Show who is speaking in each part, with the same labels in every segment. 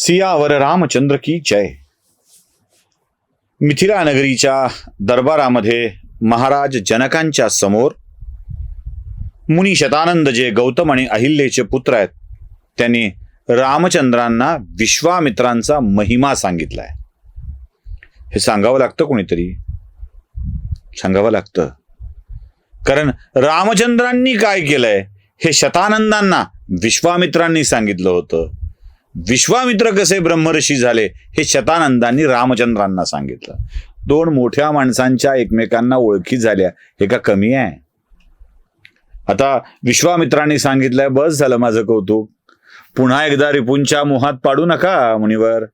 Speaker 1: सियावर रामचंद्र की जय. मिथिला नगरीच्या दरबारामध्ये महाराज जनकांच्या समोर मुनी शतानंद जे गौतम आणि अहिल्येचे पुत्र आहेत. त्यांनी रामचंद्रांना विश्वामित्रांचा महिमा सांगितलाय. हे सांगावं लागतं कोणीतरी? सांगावं लागतं. कारण रामचंद्रांनी काय केलंय? हे शतानंदांना विश्वामित्रांनी सांगितलं होतं. विश्वामित्र कसे ब्रह्मर्षी झाले हे शतानंदांनी रामचंद्रांना सांगितलं. दोन मोठ्या माणसांच्या एकमेकांना ओळखी झाल्या. हे का कमी आहे? आता विश्वामित्रांनी सांगितलंय बस झालं माझं कौतुक. पुन्हा एकदा रिपूंच्या मोहात पाडू नका मुनिवर.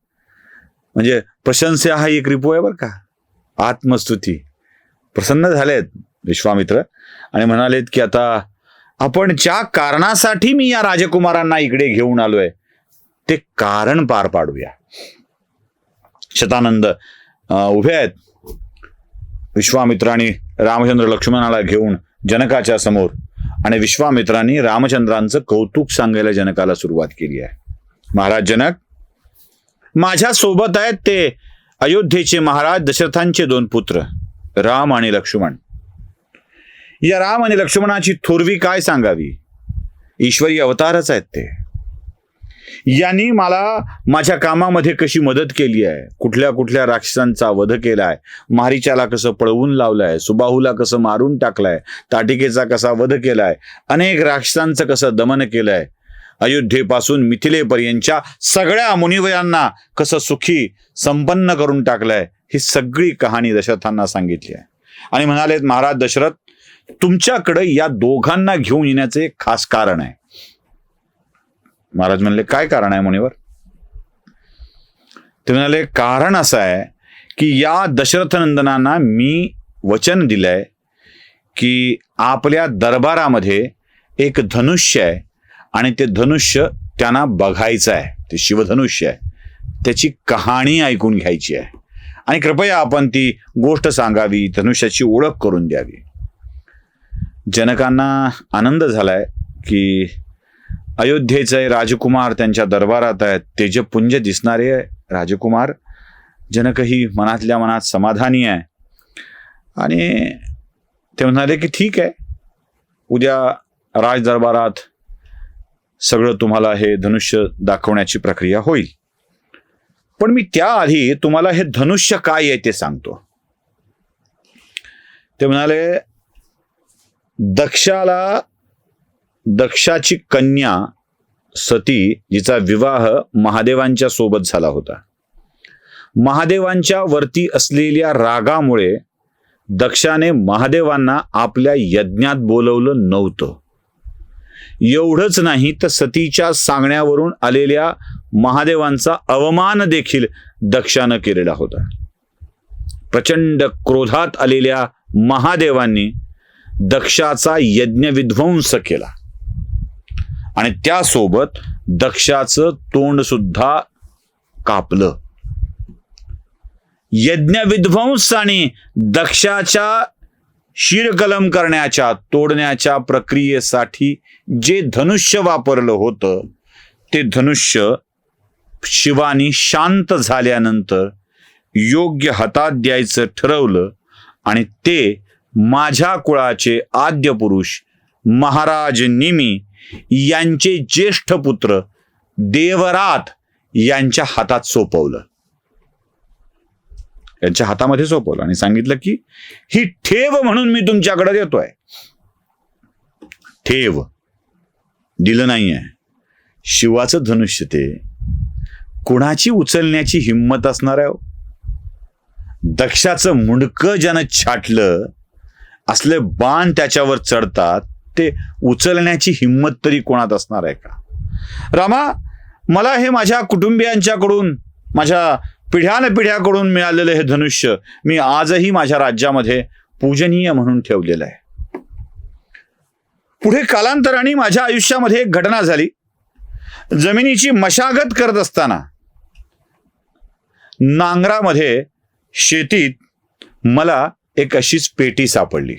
Speaker 1: म्हणजे प्रशंसा हा एक रिपू आहे बरं का. आत्मस्तुती. प्रसन्न झालेत विश्वामित्र आणि म्हणालेत की आता आपण ज्या कारणासाठी मी या राजकुमारांना इकडे घेऊन आलोय ते कारण पार पाडूया. शतानंद उभे आहेत. विश्वामित्राने रामचंद्र लक्ष्मणाला घेऊन जनकाच्या समोर आणि विश्वामित्रांनी रामचंद्रांचं कौतुक सांगायला जनकाला सुरुवात केली आहे. महाराज जनक माझ्या सोबत आहेत ते अयोध्येचे महाराज दशरथांचे दोन पुत्र राम आणि लक्ष्मण. या राम आणि लक्ष्मणाची थोरवी काय सांगावी? ईश्वरी अवतारच आहेत ते. यांनी मला माझ्या कामामध्ये कशी मदत केली आहे? कुठल्या कुठल्या राक्षसांचा वध केलाय मारीच्याला कसं पळवून लावलंय सुबाहूला कसं मारून टाकलाय ताटिकेचा कसा वध केलाय अनेक राक्षसांचं कसं दमन केलंय अयोध्येपासून मिथिलेपर्यंतच्या सगळ्या मुनिवयांना कसं सुखी संपन्न करून टाकलंय ही सगळी कहाणी दशरथांना सांगितली आहे. आणि म्हणालेत महाराज दशरथ तुमच्याकडे या दोघांना घेऊन येण्याचं एक खास कारण आहे. महाराज म्हणले काय कारण आहे मुनीवर? ते म्हणाले कारण असं आहे की या दशरथ नंदनांना मी वचन दिलंय की आपल्या दरबारामध्ये एक धनुष्य आहे आणि ते धनुष्य त्यांना बघायचं आहे. ते शिवधनुष्य आहे. त्याची कहाणी ऐकून घ्यायची आहे. आणि कृपया आपण ती गोष्ट सांगावी धनुष्याची ओळख करून द्यावी. जनकांना आनंद झालाय की अयोध्येचे राजकुमार त्यांच्या दरबारात आहेत. तेजपुंज दिसणारे राजकुमार जनकही मनातल्या मनात समाधानी आहे. आणि ते म्हणाले की ठीक आहे. उद्या राज दरबारात सगळं तुम्हाला हे धनुष्य दाखवण्याची प्रक्रिया होईल. पण मी त्याआधी तुम्हाला हे धनुष्य काय आहे ते सांगतो. ते म्हणाले दक्षाला दक्षाची कन्या सती जिचा विवाह महादेवांच्या सोबत झाला होता. महादेवांच्या वरती असलेल्या रागामुळे दक्षाने महादेवांना आपल्या यज्ञात बोलवलं नव्हतं. एवढंच नाही तर सतीच्या सांगण्यावरून आलेल्या महादेवांचा अवमान देखील दक्षानं केलेला होता. प्रचंड क्रोधात आलेल्या महादेवांनी दक्षाचा यज्ञ विध्वंस केला. आणि त्यासोबत दक्षाचं तोंड सुद्धा कापलं. यज्ञ विध्वंसाने आणि दक्षाच्या शिरकलम करण्याच्या तोडण्याच्या प्रक्रियेसाठी जे धनुष्य वापरलं होतं ते धनुष्य शिवानी शांत झाल्यानंतर योग्य हातात द्यायचं ठरवलं आणि ते माझ्या कुळाचे आद्य पुरुष महाराज निमी यांचे ज्येष्ठ पुत्र देवरात यांच्या हातात सोपवलं. यांच्या हातामध्ये सोपवलं आणि सांगितलं की ही ठेव म्हणून मी तुमच्याकडे देतोय. ठेव. दिलं नाहीये. शिवाचं धनुष्य ते. कुणाची उचलण्याची हिंमत असणार आहे हो? दक्षाचं मुंडकं ज्यानं छाटलं असले बाण त्याच्यावर चढतात ते उचलण्याची हिंमत तरी कोणात असणार आहे का? रामा मला हे माझ्या कुटुंबियांच्याकडून माझ्या पिढ्यान पिढ्याकडून मिळालेलं हे धनुष्य मी आजही माझ्या राज्यामध्ये पूजनीय म्हणून ठेवलेलं आहे. पुढे कालांतराने माझ्या आयुष्यामध्ये एक घटना झाली. जमिनीची मशागत करत असताना नांगरामध्ये शेतीत मला एक अशीच पेटी सापडली.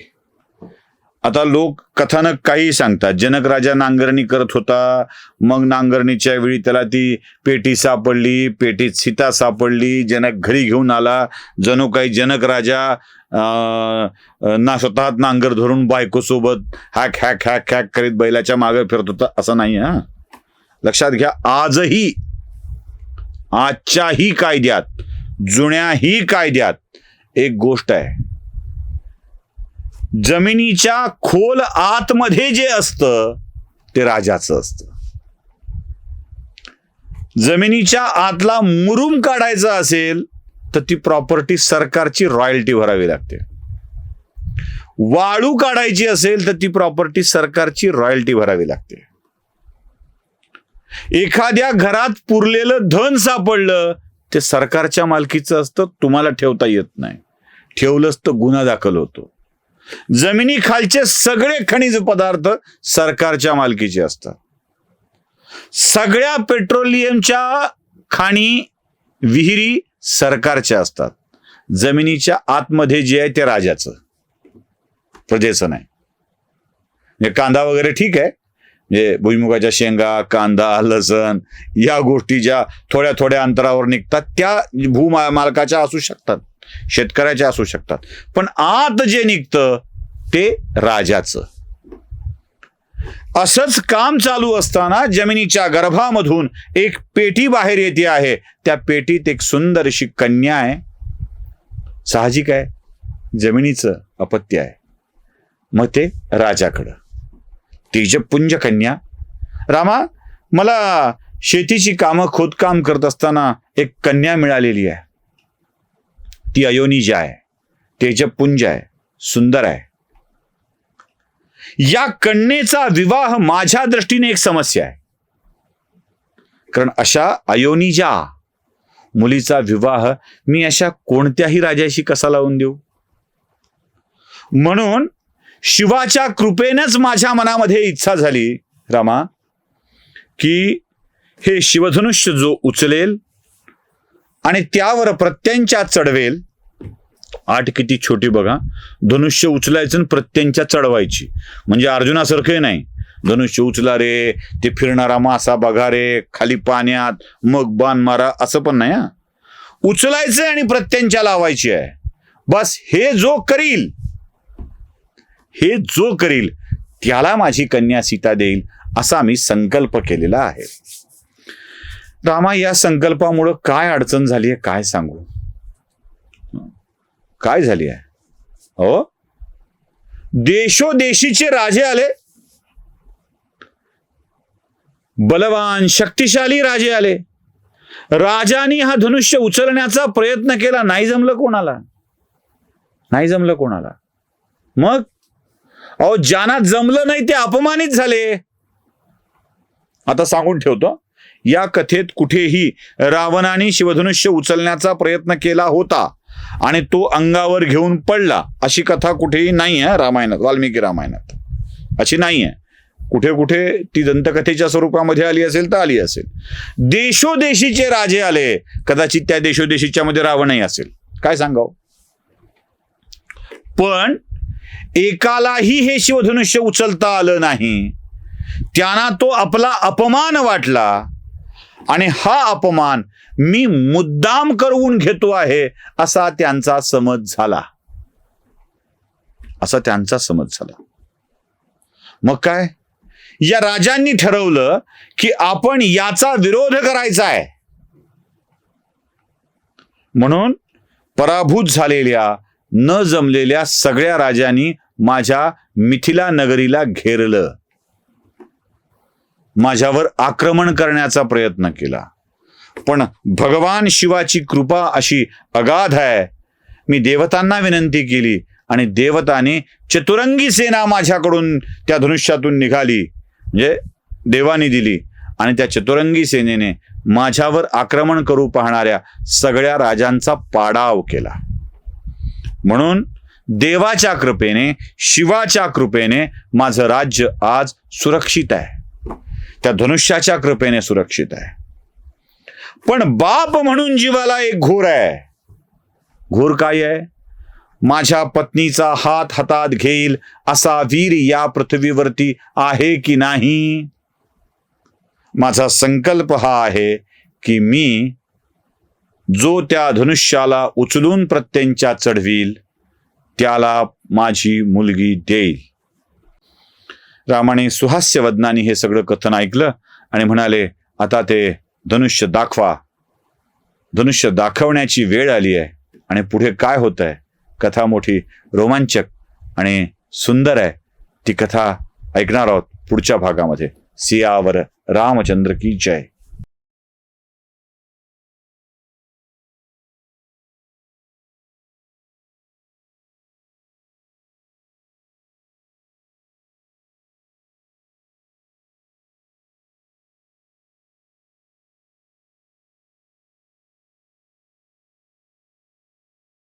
Speaker 1: आता लोक कथानक काही सांगतात. जनक राजा नांगरणी करत होता. मग नांगरणीच्या वेळी त्याला ती पेटी सापडली. पेटीत सीता सापडली. जनक घरी घेऊन आला. जणू काही जनक राजा ना स्वतः नांगर धरून बायकोसोबत हॅक हॅक हॅक हॅक करीत बैलाच्या मागे फिरत होता. असं नाही हा? लक्षात घ्या आजही आजच्याही कायद्यात जुन्याही कायद्यात एक गोष्ट आहे. जमिनीच्या खोल आतमध्ये जे असतं ते राजाचं असतं. जमिनीच्या आतला मुरुम काढायचा असेल तर ती प्रॉपर्टी सरकारची रॉयल्टी भरावी लागते. वाळू काढायची असेल तर ती प्रॉपर्टी सरकारची रॉयल्टी भरावी लागते. एखाद्या घरात पुरलेलं धन सापडलं ते सरकारच्या मालकीचं असतं तुम्हाला ठेवता येत नाही. ठेवलंच तर गुन्हा दाखल होतो. जमिनी खालचे सगळे खनिज पदार्थ सरकारच्या मालकीचे असतात. सगळ्या पेट्रोलियमच्या खाणी विहिरी सरकारच्या असतात. जमिनीच्या आतमध्ये जे आहे ते राजाचं. प्रजेचं नाही म्हणजे कांदा वगैरे ठीक आहे. म्हणजे भुईमुगाच्या शेंगा कांदा लसण या गोष्टी ज्या थोड्या थोड्या अंतरावर निघतात त्या भूमालकाच्या असू शकतात. शेतकऱ्याच्या असू शकतात. पण आत जे निघतं ते राजाचं. असंच काम चालू असताना जमिनीच्या गर्भामधून एक पेटी बाहेर येते आहे. त्या पेटीत एक सुंदर अशी कन्या आहे. साहजिक आहे. जमिनीचं अपत्य आहे. मग ते राजाकडं. तेजपुंज कन्या. रामा मला शेतीची कामं खोदकाम करत असताना एक कन्या मिळालेली आहे. ती अयोनिज आहे तेजपुंज आहे सुंदर आहे. या कन्येचा विवाह माझ्या दृष्टीने एक समस्या आहे. कारण अशा अयोनिजा मुलीचा विवाह मी अशा कोणत्याही राजाशी कसा लावून देऊ? म्हणून शिवाच्या कृपेनच माझ्या मनामध्ये इच्छा झाली रामा की हे शिवधनुष्य जो उचलेल आणि त्यावर प्रत्यंच्या चढवेल. आठ किती छोटी बघा. धनुष्य उचलायचं आणि प्रत्यंच्या चढवायची. म्हणजे अर्जुनासारखे नाही. धनुष्य उचला रे ते फिरणारा मासा बघा रे खाली पाण्यात मग बाण मारा असं पण नाही हा. उचलायचं आणि प्रत्यंच्या लावायची आहे. बस हे जो करील हे जो करील त्याला माझी कन्या सीता देईल असा मी संकल्प केलेला आहे. रामा या संकल्पामुळं काय अडचण झाली आहे? काय सांगू? काय झाली आहे? हो? देशोदेशीचे राजे आले. बलवान शक्तिशाली राजे आले. राजानी हा धनुष्य उचलण्याचा प्रयत्न केला. नाही जमलं कोणाला? नाही जमलं कोणाला? मग? अहो ज्यांना जमलं नाही ते अपमानित झाले. आता सांगून ठेवतो. या कथेत कुठेही रावणाने शिवधनुष्य उचलण्याचा प्रयत्न केला होता. आणि तो अंगावर घेऊन पडला. अशी कथा कुठेही नाही आहे रामायणात वाल्मिकी रामायणात. अशी नाही आहे कुठे कुठे ती दंतकथेच्या स्वरूपामध्ये आली असेल तर आली असेल. देशोदेशीचे राजे आले. कदाचित त्या देशोदेशीच्या मध्ये रावणही असेल. काय सांगाव? पण एकालाही हे शिवधनुष्य उचलता आलं नाही. त्यांना तो आपला अपमान वाटला. आणि हा अपमान मी मुद्दाम करवून घेतो आहे असा त्यांचा समज झाला. असा त्यांचा समज झाला. मग काय? या राजांनी ठरवलं की आपण याचा विरोध करायचा आहे. म्हणून पराभूत झालेल्या न जमलेल्या सगळ्या राजांनी माझ्या मिथिला नगरीला घेरलं. माझ्यावर आक्रमण करण्याचा प्रयत्न केला. पण भगवान शिवाची कृपा अशी अगाध आहे. मी देवतांना विनंती केली आणि देवताने चतुरंगी सेना माझ्याकडून त्या धनुष्यातून निघाली. म्हणजे देवानी दिली आणि त्या चतुरंगी सेनेने माझ्यावर आक्रमण करू पाहणाऱ्या सगळ्या राजांचा पाडाव केला. म्हणून देवाच्या कृपेने शिवाच्या कृपेने माझं राज्य आज सुरक्षित आहे. त्या धनुष्याच्या कृपेने सुरक्षित आहे. पण बाप म्हणून जीवाला एक घोर आहे. घोर काय आहे? माझ्या पत्नीचा हात हातात घेईल असा वीर या पृथ्वीवरती आहे की नाही? माझा संकल्प हा आहे की मी जो त्या धनुष्याला उचलून प्रत्यंच्या चढवील त्याला माझी मुलगी देईल. रामाने सुहास्य वदनाने हे सगळं कथन ऐकलं आणि म्हणाले आता ते धनुष्य दाखवा. धनुष्य दाखवण्याची वेळ आली आहे आणि पुढे काय होत आहे? कथा मोठी रोमांचक आणि सुंदर आहे. ती कथा ऐकणार आहोत पुढच्या भागामध्ये. सियावर रामचंद्र की जय.